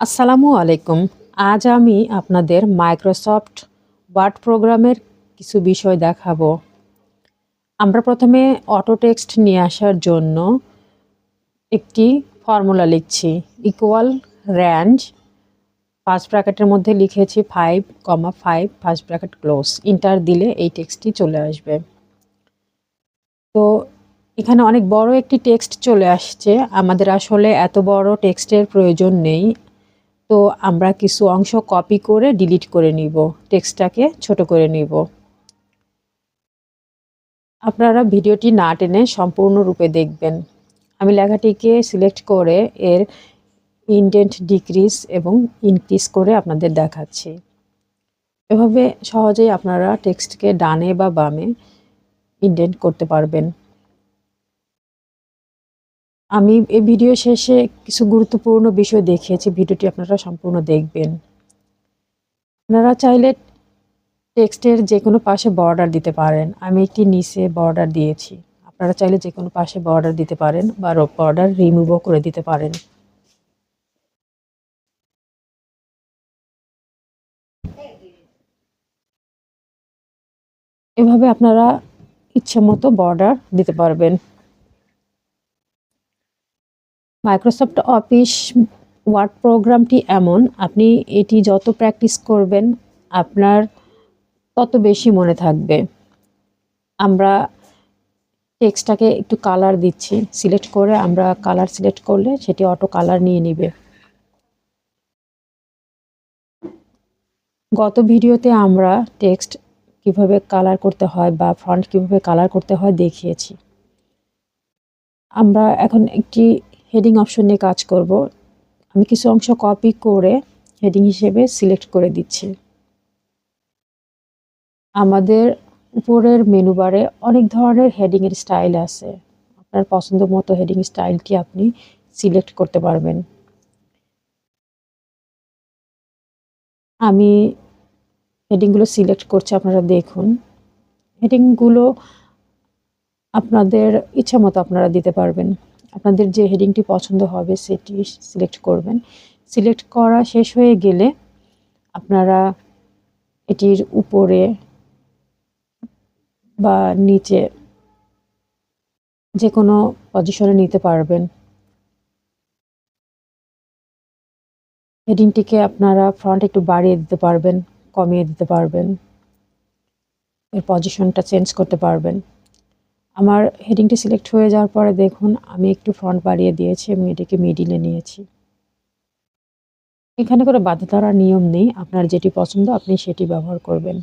আসসালামু আলাইকুম। আজ আমি আপনাদের মাইক্রোসফট ওয়ার্ড প্রোগ্রামের কিছু বিষয় দেখাবো। আমরা প্রথমে অটো টেক্সট নিয়ে আসার জন্য একটি ফর্মুলা লিখছি ইকুয়াল র্যাঞ্জ ফার্স্ট ব্র্যাকেটের মধ্যে লিখেছি five comma five first bracket close enter দিলে এই টেক্সটটি চলে আসবে। তো এখানে অনেক বড় একটি টেক্সট চলে আসছে। আমাদের আসলে এত বড় টেক্সটের প্রয়োজন নেই। তো আমরা কিছু অংশ কপি করে ডিলিট করে নিব টেক্সটটাকে ছোট করে নিব। আপনারা ভিডিওটি না টেনে সম্পূর্ণরূপে দেখবেন। আমি লেখাটিকে সিলেক্ট করে এর ইনডেন্ট ডিক্রিজ এবং ইনক্রিজ করে আপনাদের দেখাচ্ছি। এভাবে সহজেই আপনারা টেক্সটকে ডানে বা বামে ইনডেন্ট করতে পারবেন। আমি এই ভিডিও শেষে কিছু গুরুত্বপূর্ণ বিষয় দেখিয়েছি। ভিডিওটি আপনারা সম্পূর্ণ দেখবেন। আপনারা চাইলে টেক্সটের যে কোনো পাশে বর্ডার দিতে পারেন। আমি একটি নিচে বর্ডার দিয়েছি। আপনারা চাইলে যে কোনো পাশে বর্ডার দিতে পারেন বা বর্ডার রিমুভও করে দিতে পারেন। এভাবে আপনারা ইচ্ছে মতো বর্ডার দিতে পারবেন। মাইক্রোসফট অফিস ওয়ার্ড প্রোগ্রামটি এমন, আপনি এটি যত প্র্যাকটিস করবেন, আপনার তত বেশি মনে থাকবে। আমরা টেক্সটটাকে একটু কালার দিচ্ছি। সিলেক্ট করে আমরা কালার সিলেক্ট করলে সেটি অটো কালার নিয়ে নিবে। গত ভিডিওতে আমরা টেক্সট কীভাবে কালার করতে হয় বা ফ্রন্ট কীভাবে কালার করতে হয় দেখিয়েছি। আমরা এখন একটি হেডিং অপশন নিয়ে কাজ করব। আমি কিছু অংশ কপি করে হেডিং হিসেবে সিলেক্ট করে দিচ্ছি। আমাদের উপরের মেনু বারে অনেক ধরনের হেডিংয়ের স্টাইল আছে। আপনার পছন্দ মতো হেডিং স্টাইলটি আপনি সিলেক্ট করতে পারবেন। আমি হেডিংগুলো সিলেক্ট করছি, আপনারা দেখুন। হেডিংগুলো আপনাদের ইচ্ছা মতো আপনারা দিতে পারবেন। আপনাদের যে হেডিংটি পছন্দ হবে সেটি সিলেক্ট করবেন। সিলেক্ট করা শেষ হয়ে গেলে আপনারা এটির উপরে বা নিচে যে কোনো পজিশনে নিতে পারবেন। হেডিংটিকে আপনারা ফ্রন্ট একটু বাড়িয়ে দিতে পারবেন, কমিয়ে দিতে পারবেন। এর পজিশনটা চেঞ্জ করতে পারবেন। আমার হেডিংটি সিলেক্ট হয়ে যাওয়ার পরে দেখুন, আমি একটু ফ্রন্ট বাড়িয়ে দিয়েছি এবং এটিকে মিডিলে নিয়েছি। এখানে কোনো বাধা ধরার নিয়ম নেই, আপনার যেটি পছন্দ আপনি সেটি ব্যবহার করবেন।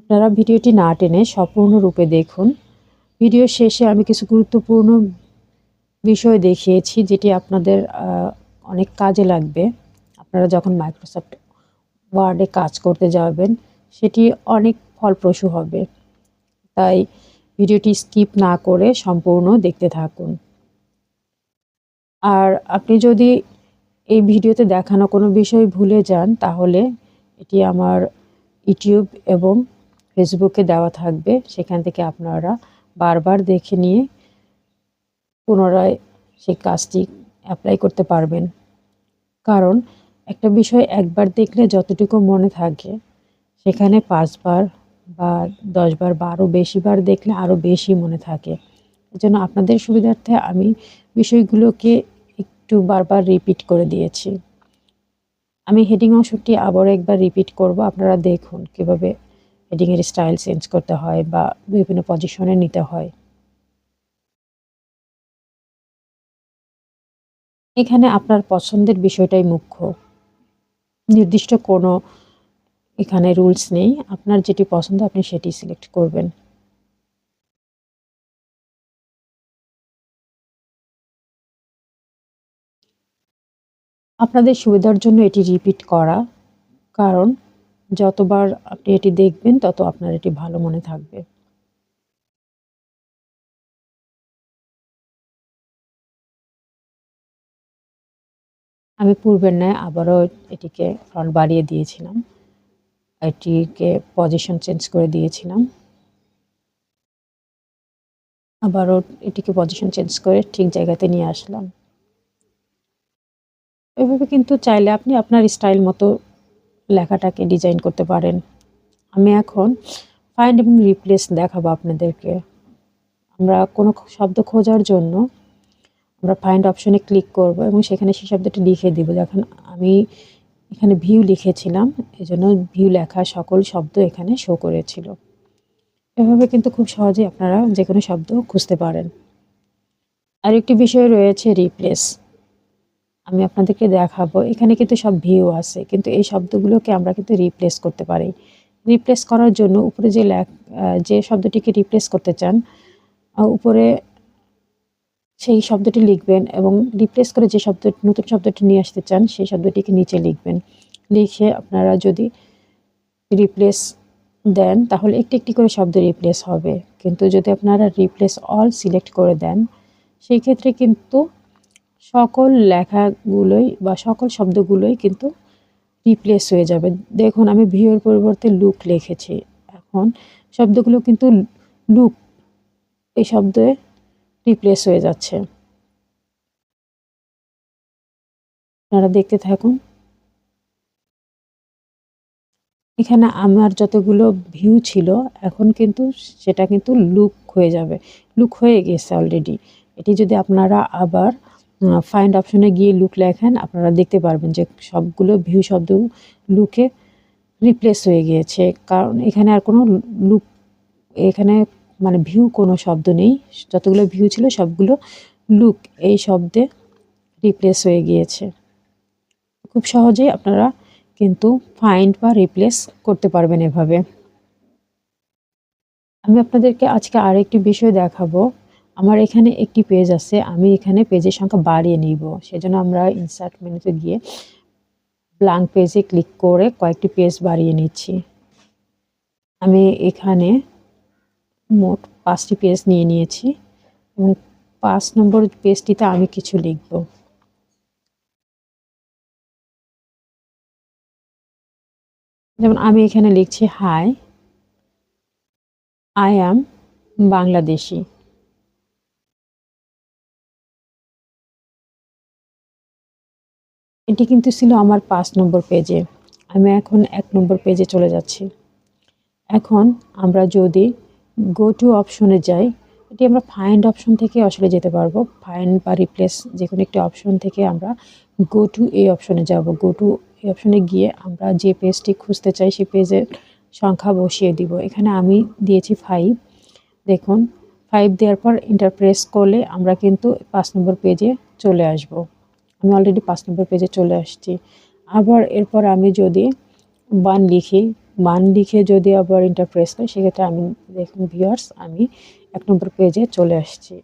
আপনারা ভিডিওটি না টেনে সম্পূর্ণরূপে দেখুন। ভিডিও শেষে আমি কিছু গুরুত্বপূর্ণ বিষয় দেখিয়েছি, যেটি আপনাদের অনেক কাজে লাগবে। আপনারা যখন মাইক্রোসফট ওয়ার্ডে কাজ করতে যাবেন, সেটি অনেক ফলপ্রসূ হবে। তাই ভিডিওটি স্কিপ না করে সম্পূর্ণ দেখতে থাকুন। আর আপনি যদি এই ভিডিওতে দেখানো কোনো বিষয় ভুলে যান, তাহলে এটি আমার ইউটিউব এবং ফেসবুকে দেওয়া থাকবে। সেখান থেকে আপনারা বারবার দেখে নিয়ে পুনরায় সেই কাজটি অ্যাপ্লাই করতে পারবেন। কারণ একটা বিষয় একবার দেখলে যতটুকু মনে থাকে, সেখানে পাঁচবার বা দশবার বা আরও বেশিবার দেখলে আরও বেশি মনে থাকে। এজন্য আপনাদের সুবিধার্থে আমি বিষয়গুলোকে একটু বারবার রিপিট করে দিয়েছি। আমি হেডিং অংশটি আবার একবার রিপিট করব। আপনারা দেখুন কীভাবে হেডিংয়ের স্টাইল চেঞ্জ করতে হয় বা বিভিন্ন পজিশনে নিতে হয়। এখানে আপনার পছন্দের বিষয়টাই মুখ্য। নির্দিষ্ট কোনো এখানে রুলস নেই। আপনার যেটি পছন্দ, আপনি সেটি সিলেক্ট করবেন। আপনাদের সুবিধার জন্য এটি রিপিট করা। কারণ, যতবার আপনি এটি দেখবেন, তত আপনার এটি ভালো মনে থাকবে। আমি পূর্বের ন্যায় আবারও এটিকে ফ্রন্ট বাড়িয়ে দিয়েছিলাম। এটিকে পজিশন চেঞ্জ করে দিয়েছিলাম। আবারও এটিকে পজিশন চেঞ্জ করে ঠিক জায়গাতে নিয়ে আসলাম। এভাবে কিন্তু চাইলে আপনি আপনার স্টাইল মতো লেখাটাকে ডিজাইন করতে পারেন। আমি এখন ফাইন্ড এবং রিপ্লেস দেখাবো আপনাদেরকে। আমরা কোনো শব্দ খোঁজার জন্য আমরা ফাইন্ড অপশনে ক্লিক করব এবং সেখানে সেই শব্দটি লিখে দিব। দেখেন আমি এখানে ভিউ লিখেছিলাম, এজন্য ভিউ লেখা সকল শব্দ এখানে শো করেছিল। এভাবে কিন্তু খুব সহজেই আপনারা যে কোনো শব্দ খুঁজতে পারেন। আর একটি বিষয় রয়েছে রিপ্লেস আমি আপনাদেরকে দেখাবো, এখানে কিন্তু সব ভিউ আছে, কিন্তু এই শব্দগুলোকে আমরা কিন্তু রিপ্লেস করতে পারি। রিপ্লেস করার জন্য উপরে যে যে শব্দটিকে রিপ্লেস করতে চান উপরে সেই শব্দটি লিখবেন এবং রিপ্লেস করে যে শব্দ, নতুন শব্দটি নিয়ে আসতে চান, সেই শব্দটিকে নিচে লিখবেন। লিখে আপনারা যদি রিপ্লেস দেন, তাহলে একটি একটি করে শব্দ রিপ্লেস হবে। কিন্তু যদি আপনারা রিপ্লেস অল সিলেক্ট করে দেন, সেই ক্ষেত্রে কিন্তু সকল লেখাগুলোই বা সকল শব্দগুলোই কিন্তু রিপ্লেস হয়ে যাবে। দেখুন, আমি ভিউর পরিবর্তে লুক লিখেছি। এখন শব্দগুলো কিন্তু লুক এই শব্দে রিপ্লেস হয়ে যাচ্ছে। আপনারা দেখতে থাকুন। এখানে আমার যতগুলো ভিউ ছিল, এখন কিন্তু সেটা কিন্তু লুক হয়ে যাবে। লুক হয়ে গেছে অলরেডি এটি যদি আপনারা আবার ফাইন্ড অপশনে গিয়ে লুক লেখেন, আপনারা দেখতে পারবেন যে সবগুলো ভিউ শব্দ লুকে রিপ্লেস হয়ে গিয়েছে। কারণ এখানে আর কোনো লুক এখানে মানে ভিউ কোনো শব্দ নেই। যতগুলো ভিউ ছিল সবগুলো লুক এই শব্দে রিপ্লেস হয়ে গিয়েছে। খুব সহজেই আপনারা কিন্তু ফাইন্ড বা রিপ্লেস করতে পারবেন এভাবে। আমি আপনাদেরকে আজকে আরেকটি বিষয় দেখাবো। আমার এখানে একটি পেজ আছে, আমি এখানে পেজের সংখ্যা বাড়িয়ে নিব। সেজন্য আমরা ইনসার্ট মেনুতে গিয়ে ব্লাঙ্ক পেজে ক্লিক করে কয়েকটি পেজ বাড়িয়ে নিচ্ছি। আমি এখানে মোট পাঁচটি পেজ নিয়ে নিয়েছি এবং পাঁচ নম্বর পেজটিতে আমি কিছু লিখব। যেমন আমি এখানে লিখছি, হাই, আই অ্যাম বাংলাদেশি। এটি কিন্তু ছিল আমার পাঁচ নম্বর পেজে। আমি এখন এক নম্বর পেজে চলে যাচ্ছি। এখন আমরা যদি গো টু অপশনে যাই, এটি আমরা ফাইন্ড অপশন থেকে আসলে যেতে পারব। ফাইন্ড বা রিপ্লেস যে কোনো একটি অপশন থেকে আমরা গো টু এই অপশনে যাব। গো টু এই অপশনে গিয়ে আমরা যে পেজটি খুঁজতে চাই সেই পেজের সংখ্যা বসিয়ে দিব। এখানে আমি দিয়েছি ফাইভ দেখুন ফাইভ দেওয়ার পর ইন্টারপ্রেস করলে আমরা কিন্তু পাঁচ নম্বর পেজে চলে আসব। আমি অলরেডি পাঁচ নম্বর পেজে চলে আসছি। আবার এরপর আমি যদি বান লিখি মান লিখে যদি আবার ইন্টারপ্রেস নেয়, সেক্ষেত্রে আমি দেখুন ভিওয়ার্স আমি এক নম্বর পেজে চলে আসছি।